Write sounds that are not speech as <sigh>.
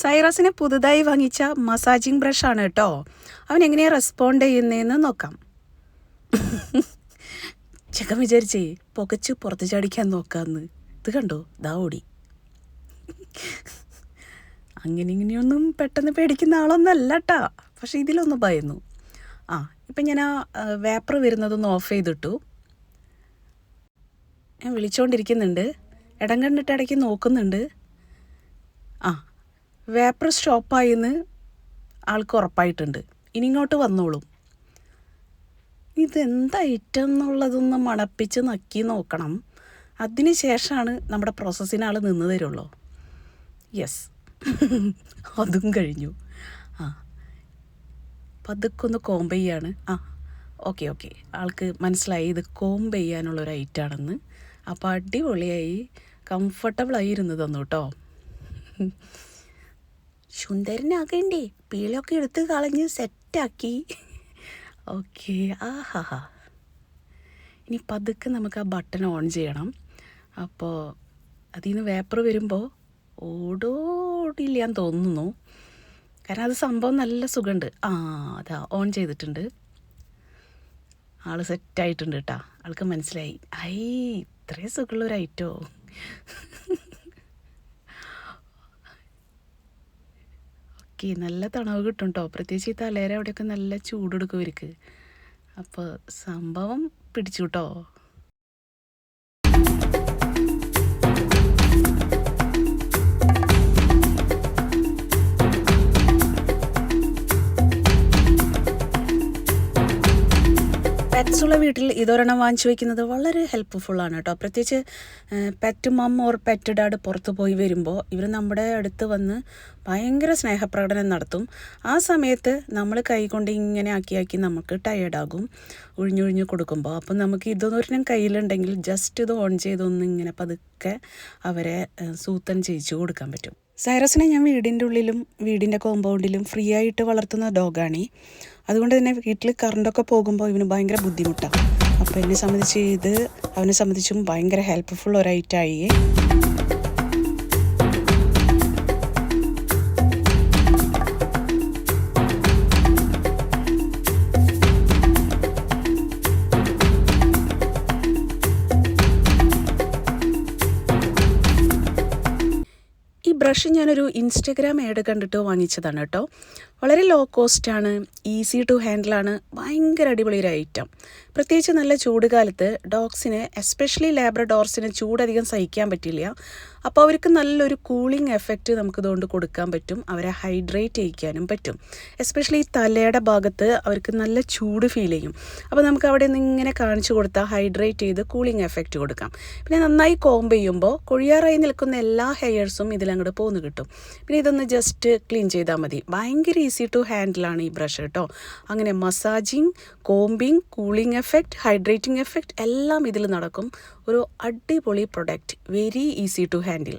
സൈറസിന് പുതുതായി വാങ്ങിച്ച മസാജിങ് ബ്രഷാണ് കേട്ടോ. അവൻ എങ്ങനെയാണ് റെസ്പോണ്ട് ചെയ്യുന്നതെന്ന് നോക്കാം. ചെക്കൻ വിചാരിച്ചേ പുകച്ച് പുറത്ത് ചാടിക്കാൻ നോക്കാന്ന്. ഇത് കണ്ടോ? ദാ ഓടി. അങ്ങനെ ഇങ്ങനെയൊന്നും പെട്ടെന്ന് പേടിക്കുന്ന ആളൊന്നല്ല കേട്ടാ പക്ഷെ ഇതിലൊന്ന് ഭയന്നു. ആ ഇപ്പം ഞാൻ ആ വേപ്പർ വരുന്നതൊന്ന് ഓഫ് ചെയ്തിട്ടു. ഞാൻ വിളിച്ചുകൊണ്ടിരിക്കുന്നുണ്ട് ഇടം കണ്ടിട്ട് ഇടയ്ക്ക് നോക്കുന്നുണ്ട്. ആ വേപ്പർ സ്റ്റോപ്പായെന്ന് ആൾക്ക് ഉറപ്പായിട്ടുണ്ട്. ഇനി ഇങ്ങോട്ട് വന്നോളും. ഇതെന്താ ഐറ്റം എന്നുള്ളതൊന്ന് മണപ്പിച്ച് നക്കി നോക്കണം. അതിന് ശേഷമാണ് നമ്മുടെ പ്രോസസ്സിന് ആൾ നിന്ന് തരുള്ളൂ. യെസ്. <laughs> അതും കഴിഞ്ഞു. ആ. പതുക്കെ ഒന്ന് കോംബ് ചെയ്യാണ്. ആ. Okay okay. ആൾക്ക് മനസ്സിലായി ഇത് കോംബ് ചെയ്യാനുള്ളൊരു ഐറ്റാണെന്ന്. അപ്പോൾ അടിപൊളിയായി കംഫർട്ടബിളായി ഇരുന്ന് തന്നു കേട്ടോ. സുന്ദരനാകണ്ടേ? പീളൊക്കെ എടുത്ത് കളഞ്ഞ് സെറ്റാക്കി. ഓക്കെ ആഹാ ഇനി പതുക്കെ നമുക്ക് ആ ബട്ടൺ ഓൺ ചെയ്യണം. അപ്പോൾ അതിൽ നിന്ന് വേപ്പർ വരുമ്പോൾ ഓടോടില്ല എന്ന് തോന്നുന്നു. കാരണം അത് സംഭവം നല്ല സുഖമുണ്ട് ആ അതാ ഓൺ ചെയ്തിട്ടുണ്ട്. ആൾ സെറ്റായിട്ടുണ്ട് കേട്ടോ ആൾക്ക് മനസ്സിലായി. ഐ ഇത്രയും സുഖമുള്ള ഒരു ഐറ്റോ. ഓക്കെ നല്ല തണവ് കിട്ടും കേട്ടോ പ്രത്യേകിച്ച് ഈ തലേര അവിടെയൊക്കെ നല്ല ചൂടെടുക്കും ഇവർക്ക്. അപ്പോൾ സംഭവം പിടിച്ചു കേട്ടോ പെറ്റ്സ് ഉള്ള വീട്ടിൽ ഇതൊരെണ്ണം വാങ്ങിച്ചു വെക്കുന്നത് വളരെ ഹെൽപ്ഫുള്ളാണ് കേട്ടോ. പ്രത്യേകിച്ച് pet mama or pet dad പുറത്ത് പോയി വരുമ്പോൾ ഇവർ നമ്മുടെ അടുത്ത് വന്ന് ഭയങ്കര സ്നേഹപ്രകടനം നടത്തും. ആ സമയത്ത് നമ്മൾ കൈ കൊണ്ട് ഇങ്ങനെ ആക്കിയാക്കി ആക്കി നമുക്ക് ടയേർഡാകും ഒഴിഞ്ഞൊഴിഞ്ഞ് കൊടുക്കുമ്പോൾ അപ്പം നമുക്ക് ഇതൊരെണ്ണം കയ്യിലുണ്ടെങ്കിൽ ജസ്റ്റ് ഇത് ഓൺ ചെയ്തൊന്ന് ഇങ്ങനെ പതുക്കെ അവരെ സൂത്തൻ ചെയ്യിച്ചു കൊടുക്കാൻ പറ്റും. സൈറസിനെ ഞാൻ വീടിന്റെ ഉള്ളിലും വീടിന്റെ കോമ്പൗണ്ടിലും ഫ്രീ ആയിട്ട് വളർത്തുന്ന ഡോഗാണ് അതുകൊണ്ട് തന്നെ വീട്ടിൽ കറണ്ടൊക്കെ പോകുമ്പോൾ ഇവന് ഭയങ്കര ബുദ്ധിമുട്ടാണ് അപ്പോൾ എന്നെ സംബന്ധിച്ച് ഇത് അവനെ സംബന്ധിച്ചും ഭയങ്കര ഹെൽപ്ഫുൾ ഒരൈറ്റായി ബ്രഷ് ഞാനൊരു ഇൻസ്റ്റഗ്രാം ആഡ് കണ്ടിട്ട് വാങ്ങിച്ചതാണ് കേട്ടോ. വളരെ ലോ കോസ്റ്റാണ് ഈസി ടു ഹാൻഡിലാണ് ഭയങ്കര അടിപൊളി ഒരു ഐറ്റം പ്രത്യേകിച്ച് നല്ല ചൂട് കാലത്ത് ഡോഗ്സിന് എസ്പെഷ്യലി ലാബ്രഡോർസിന് ചൂടധികം സഹിക്കാൻ പറ്റില്ല. അപ്പോൾ അവർക്ക് നല്ലൊരു കൂളിംഗ് എഫക്റ്റ് നമുക്ക് ഇതുകൊണ്ട് കൊടുക്കാൻ പറ്റും അവരെ ഹൈഡ്രേറ്റ് ചെയ്യിക്കാനും പറ്റും. എസ്പെഷ്യലി ഈ തലയുടെ ഭാഗത്ത് അവർക്ക് നല്ല ചൂട് ഫീൽ ചെയ്യും. അപ്പോൾ നമുക്ക് അവിടെ നിന്ന് ഇങ്ങനെ കാണിച്ചു കൊടുത്താൽ ഹൈഡ്രേറ്റ് ചെയ്ത് കൂളിംഗ് എഫക്റ്റ് കൊടുക്കാം. പിന്നെ നന്നായി കോംബ് ചെയ്യുമ്പോൾ കൊഴിയാറായി നിൽക്കുന്ന എല്ലാ ഹെയർസും ഇതിലങ്ങോട്ട് പോന്ന് കിട്ടും. പിന്നെ ഇതൊന്ന് ജസ്റ്റ് ക്ലീൻ ചെയ്താൽ മതി. ഭയങ്കര ഈസി ടു ഹാൻഡിലാണ് ഈ ബ്രഷ് കേട്ടോ അങ്ങനെ massaging combing cooling effect hydrating effect എല്ലാം ഇതിൽ നടക്കും. ഒരു അടിപൊളി product very easy to handle